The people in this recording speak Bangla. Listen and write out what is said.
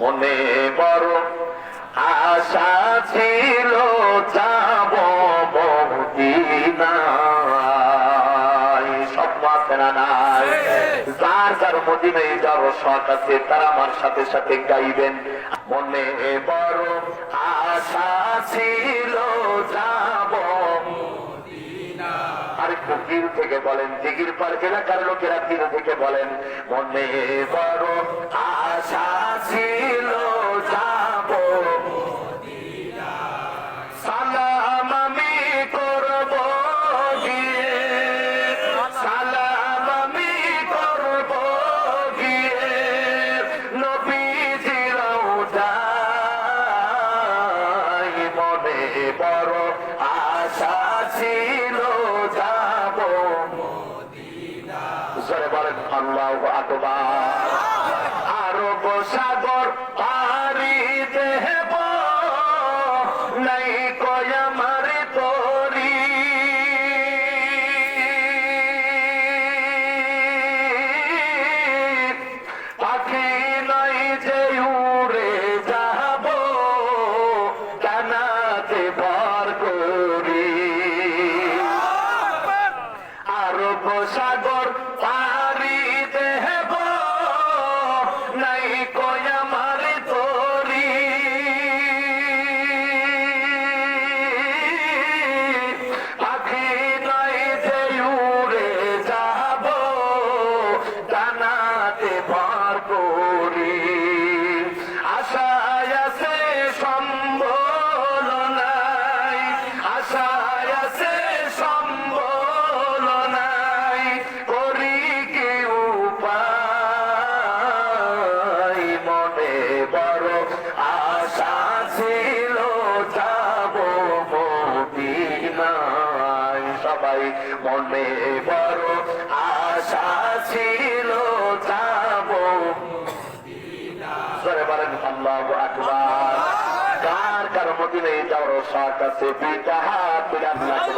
মনে বড় আশা ছিল, যাব যার যার থেকে বলেন দিঘির পার্ক এলাকার লোকেরা তীর থেকে বলেন, মনে বড় মনে বড় আশা ছিল যাব? জরে বলেন আল্লাহ আকবার। সাগর ছিল, যাব মদিনায়। সবাই মনে বড় আশা ছিল, যাব সরে বলেন, আল্লাহ আকবার। কার কার মদিনে যাওয়ার শখ আছে? পিতা হাত যায়